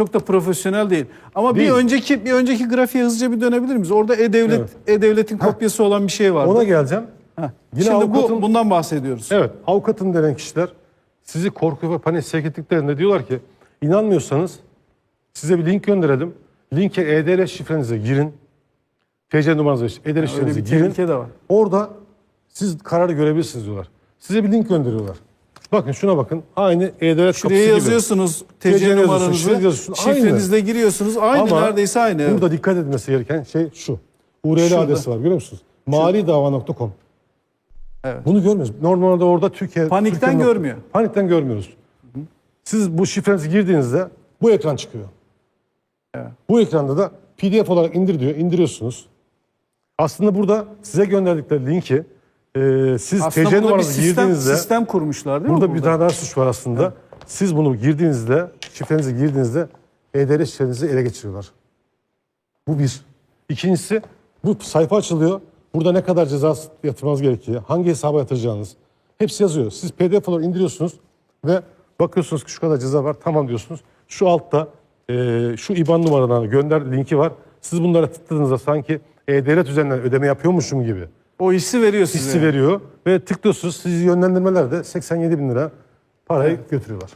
Çok da profesyonel değil. Ama Değil. bir önceki bir önceki grafiğe hızlıca bir dönebilir miyiz? Orada e-devlet e-devletin kopyası olan bir şey vardı. Ona geleceğim. Heh. Yine Şimdi avukatın- bu bundan bahsediyoruz. Evet, avukatım denen kişiler sizi korku ve panik sevk ettiklerinde diyorlar ki inanmıyorsanız size bir link gönderelim. Linke e-devlet şifrenizi girin. TC numaranızı Öyle şifrenizi bir girin. tehlike de var. Orada siz kararı görebilirsiniz diyorlar. Size bir link gönderiyorlar. Bakın şuna bakın. Aynı e-devlet Şuraya kapısı yazıyorsunuz TC numaranızı. Aynı. şifrenizle giriyorsunuz. Aynı Ama neredeyse aynı. evet. Burada dikkat edilmesi gereken şey şu. URL Şurada. adresi var görüyor musunuz? Malidava.com. Evet. Bunu görmüyoruz. Normalde orada Türkiye... Panikten Türkiye- görmüyor. Panikten görmüyoruz. Siz bu şifrenizi girdiğinizde bu ekran çıkıyor. Bu ekranda da PDF olarak indir diyor. İndiriyorsunuz. Aslında burada size gönderdikleri linki e, siz Aslında TC burada bir numaranızı sistem, girdiğinizde sistem kurmuşlar değil burada mi? bir tane daha suç var aslında. Siz bunu girdiğinizde, şifrenizi girdiğinizde E-Devlet şifrenizi ele geçiriyorlar. Bu bir. İkincisi bu sayfa açılıyor. Burada ne kadar ceza yatırmanız gerekiyor, hangi hesaba yatıracağınız hepsi yazıyor. Siz PDF olarak indiriyorsunuz ve bakıyorsunuz ki şu kadar ceza var tamam diyorsunuz. Şu altta e, şu IBAN numaralarına gönder linki var. Siz bunlara tıkladığınızda sanki E-Devlet üzerinden ödeme yapıyormuşum gibi O hissi veriyor size. hissi veriyor ve tıklıyorsunuz. Sizi yönlendirmeler de 87 bin lira parayı götürüyorlar.